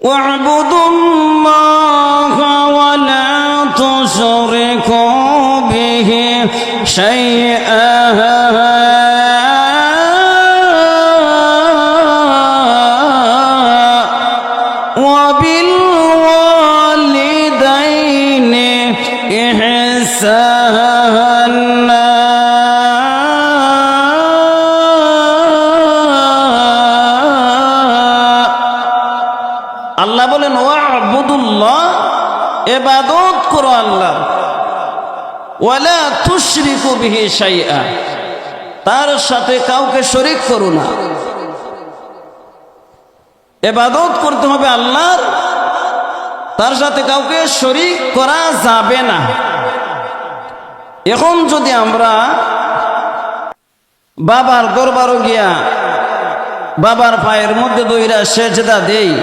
واعبدوا الله ولا تشركوا به شيئا এবাদত করো আল্লাহ। ওয়ালা তুশরিকু বিহি শাইআ। তার সাথে কাউকে শরীক করো না। এবাদত করতে হবে আল্লাহর। তার সাথে কাউকে শরীক করা যাবে না। এখন যদি আমরা বাবার দরবারও গিয়া বাবার পায়ের মধ্যে দইরা সেজদা দেই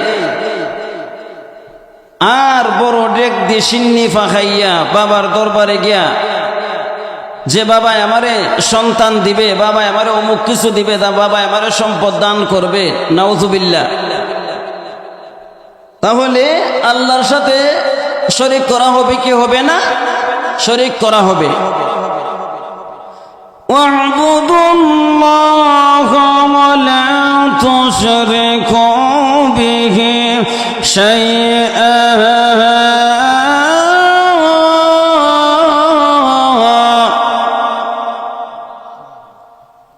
আর বড় ডেক দিয়ে সিন্নি ফাঁকাইয়া বাবার দরবারে গিয়া যে বাবা আমারে সন্তান দিবে বাবা আমারে অমুক কিছু দিবে তা বাবা আমারে সম্পদ দান করবে নাউজুবিল্লা তাহলে আল্লাহর সাথে শরিক করা হবে কি হবে না শরিক করা হবে واعبدوا الله ولا تشركوا به شيئا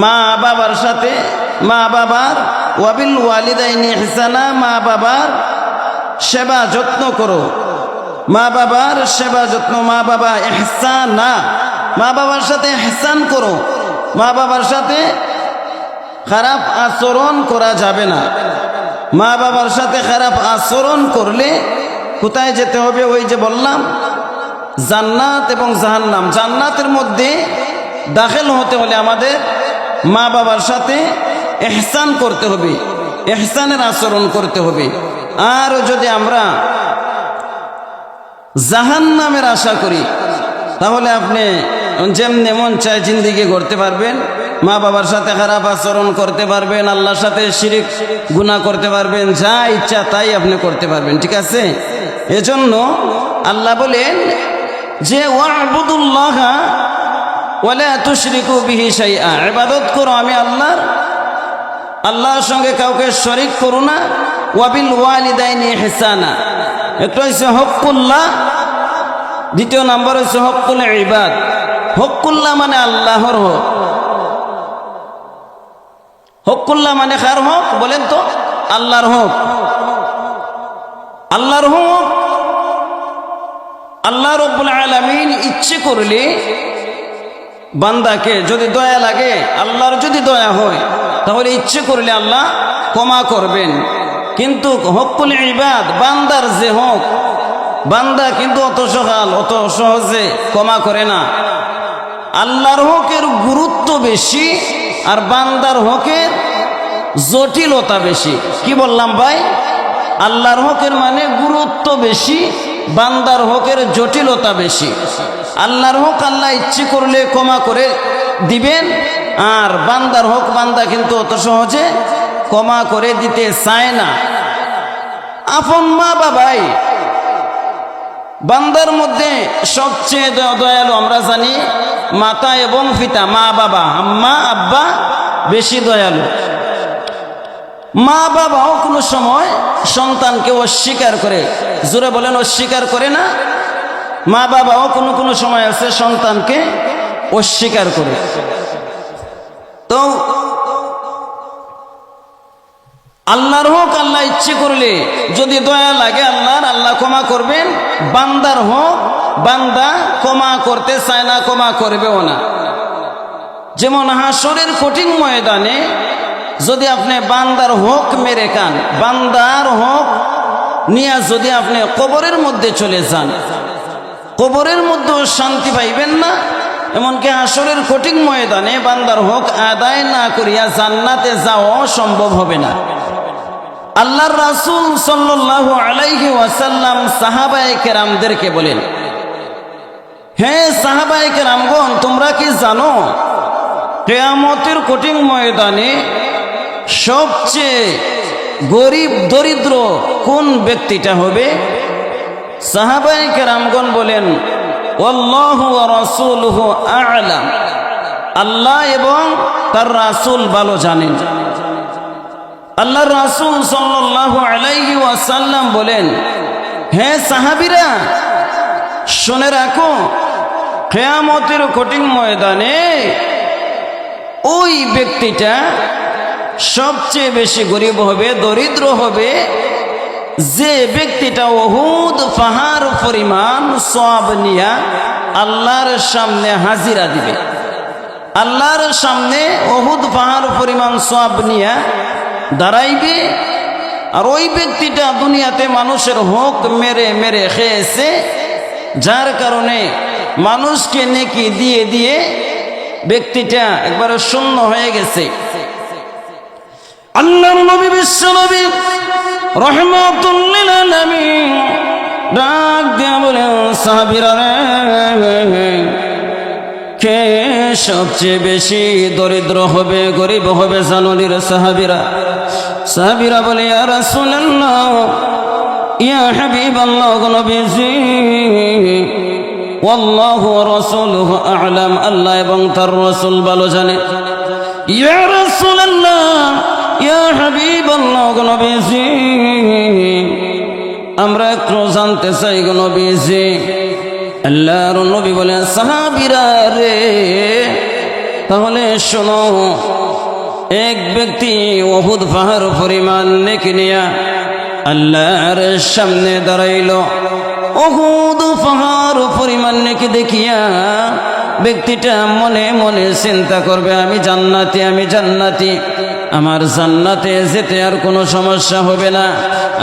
মা বাবার সাথে, মা বাবার, ওয়াবিল ওয়ালিদাইনি ইহসানা, মা বাবার সেবা যত্ন করো। মা বাবার সেবা যত্ন, মা বাবা এহসানা মা বাবার সাথে এহসান করো। মা বাবার সাথে খারাপ আচরণ করা যাবে না। মা বাবার সাথে খারাপ আচরণ করলে কোথায় যেতে হবে ওই যে বললাম, জান্নাত এবং জাহান্নাম। জান্নাতের মধ্যে দাখিল হতে হলে আমাদের মা বাবার সাথে এহসান করতে হবে এহসানের আচরণ করতে হবে। আর যদি আমরা জাহান নামের আশা করি, তাহলে আপনি যেমনি মন চায় জিন্দিগি করতে পারবেন, মা বাবার সাথে খারাপ আচরণ করতে পারবেন, আল্লাহর সাথে শিরিক গুণা করতে পারবেন, যা ইচ্ছা তাই আপনি করতে পারবেন, ঠিক আছে? এজন্য আল্লাহ বলেন যে, ওয়াবুদুল্লাহ ওয়ালা তুশরিকু বিহি শাইআ। ইবাদত করো, আমি আল্লাহর আল্লাহর সঙ্গে কাউকে শরিক করো না। ওয়াবিল ওয়ালিদাইনি ইহসানা। একটা হচ্ছে হকুল্লাহ, দ্বিতীয় নাম্বার হচ্ছে হকুল ইবাদ। হকুল্লাহ মানে আল্লাহর হক। হকুল্লাহ মানে কার হক, বলেন তো, আল্লাহর হক। আল্লাহর হক। আল্লাহ রব্বুল আলামিন ইচ্ছে করলে বান্দাকে যদি দয়া লাগে, আল্লাহর যদি দয়া হয়, তাহলে ইচ্ছে করলে আল্লাহ ক্ষমা করবেন। কিন্তু হকুল ইবাদ, বান্দার যে হক, বান্দা কিন্তু অত সকাল, অত সহজে ক্ষমা করে না। আল্লাহর হকের গুরুত্ব বেশি, আর বান্দার হকের জটিলতা বেশি। কি বললাম ভাই? আল্লাহর হকের মানে গুরুত্ব বেশি বান্দার হকের জটিলতা বেশি। আল্লাহর হক আল্লাহ ইচ্ছে করলে ক্ষমা করে দিবেন, আর বান্দার হক বান্দা কিন্তু অত সহজে ক্ষমা করে দিতে চায় না। আপন মা বাবাই, বান্দার মধ্যে সবচেয়ে দয়ালু আমরা জানি, মাতা এবং পিতা, মা বাবা, আম্মা, আব্বা বেশি দয়ালু। মা বাবাও কোনো সময় সন্তানকে অস্বীকার করে। জোরে বলেন, অস্বীকার করে না? মা বাবাও কোনো কোনো সময় আছে সন্তানকে অস্বীকার করে। তো আল্লাহর হোক, আল্লাহ ইচ্ছে করলে যদি দয়া লাগে আল্লাহর, আল্লাহ ক্ষমা করবেন। বান্দার হোক, বান্দা ক্ষমা করতে চায় না, ক্ষমা করবেও না। যেমন হাসরের কঠিন ময়দানে যদি আপনি বান্দার হোক মেরে কান বান্দার হোক নিয়ে যদি আপনি কবরের মধ্যে চলে যান, কবরের মধ্যেও শান্তি পাইবেন না, এমনকি আসরের কঠিন ময়দানে বান্দার হোক আদায় না করিয়া জান্নাতে যাওয়া সম্ভব হবে না। আল্লাহর রাসূল সাল্লাল্লাহু আলাইহি ওয়াসাল্লাম সাহাবায়ে কেরামদেরকে বলেন, হে সাহাবায়ে কেরামগণ, তোমরা কি জানো, কেয়ামতের কঠিন ময়দানে সবচেয়ে গরিব দরিদ্র কোন ব্যক্তিটা হবে? সাহাবায়ে কেরামগণ বলেন আ'লাম। আল্লাহ এবং তার রাসূল ভালো জানেন। আল্লাহ রাসূল সাল্লাল্লাহু আলাইহি ওয়াসাল্লাম বলেন, হে সাহাবীরা, শুনে রাখো, কেয়ামতের কঠিন ময়দানে ওই ব্যক্তিটা সবচেয়ে বেশি গরিব হবে, দরিদ্র হবে, যে ব্যক্তিটা অহুদ পাহাড় পরিমাণ সব নিয়া আল্লাহর সামনে হাজিরা দিবে। আল্লাহর সামনে অহুদ পাহাড় পরিমাণ সব নিয়া দাঁড়াইবে আর ওই ব্যক্তিটা দুনিয়াতে মানুষের হোক মেরে মেরে খেয়েছে, যার কারণে মানুষকে নেকি দিয়ে দিয়ে ব্যক্তিটা একবারে শূন্য হয়ে গেছে। আল্লাহর নবী বিশ্ব নবী রহমতুল্লিল আলামিন ডাক দিয়া বলেন, সাহাবীরা রে, কে সবচেয়ে বেশি দরিদ্র হবে, গরিব হবে জানুনির সাহাবীরা? সাহাবীরা বলে, ইয়া রাসূলুল্লাহ, ইয়া হাবিবাল্লাহ নবীজি, ওয়াল্লাহু ওয়া রাসূলুহু আ'লাম, আল্লাহ এবং তার রাসূল ভালো জানে। ইয়া রাসূলুল্লাহ ইয়া হাবিবাল্লাহ নবীজি, আমরা একটু জানতে চাই গো নবীজি। আল্লাহর নবী বলেন সাহাবীরা রে, তাহলে শোনো, এক ব্যক্তি ওহুদ পাহাড় পরিমাণ নেকি নিয়া আল্লাহর সামনে দাঁড়াইল। অহুদ পাহাড় পরিমাণ নেকি দেখিয়া ব্যক্তিটা মনে মনে চিন্তা করবে, আমি জান্নাতি আমি জান্নাতি। আমার জান্নাতে যেতে আর কোনো সমস্যা হবে না।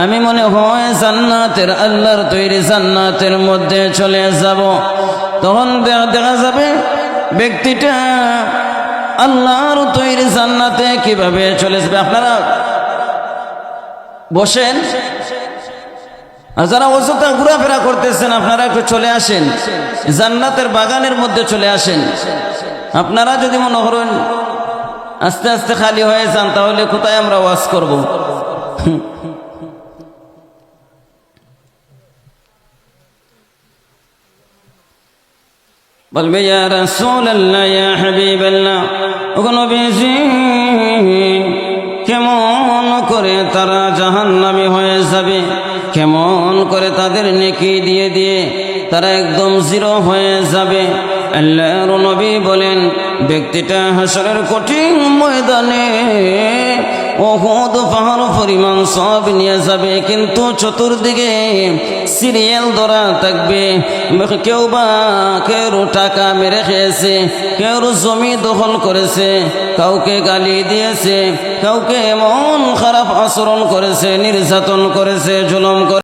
আমি মনে হয় জান্নাতের আল্লাহর তৈরি জান্নাতের মধ্যে চলে যাব। তখন দেখা যাবে ব্যক্তিটা আল্লাহর তৈরি জান্নাতে কীভাবে চলে যাবে। আপনারা বসেন। আর যারা অযথা ঘোরাফেরা করতেছেন, আপনারা একটু চলে আসেন। জান্নাতের বাগানের মধ্যে চলে আসেন। আপনারা যদি মনে করেন আস্তে আস্তে খালি হয়ে যান, তাহলে কোথায় আমরা ওয়াজ করব? বলবে, ইয়া রাসূলুল্লাহ কেমন করে তারা জাহান্নামী হয়ে যাবে? কেমন করে তাদের নেকি দিয়ে দিয়ে তারা একদম জিরো হয়ে যাবে? আল্লাহর নবী বলেন, ব্যক্তিটা হাসরের কঠিন ময়দানে অহুদ পাহাড় পরিমাণ সব নিয়ে যাবে, কিন্তু চতুর্দিকে সিরিয়াল ধরা থাকবে। কেউ বা কেউ টাকা মেরে খেয়েছে, কেউ জমি দখল করেছে, কাউকে গালি দিয়েছে, কাউকে এমন খারাপ আচরণ করেছে, নির্যাতন করেছে, জুলম করে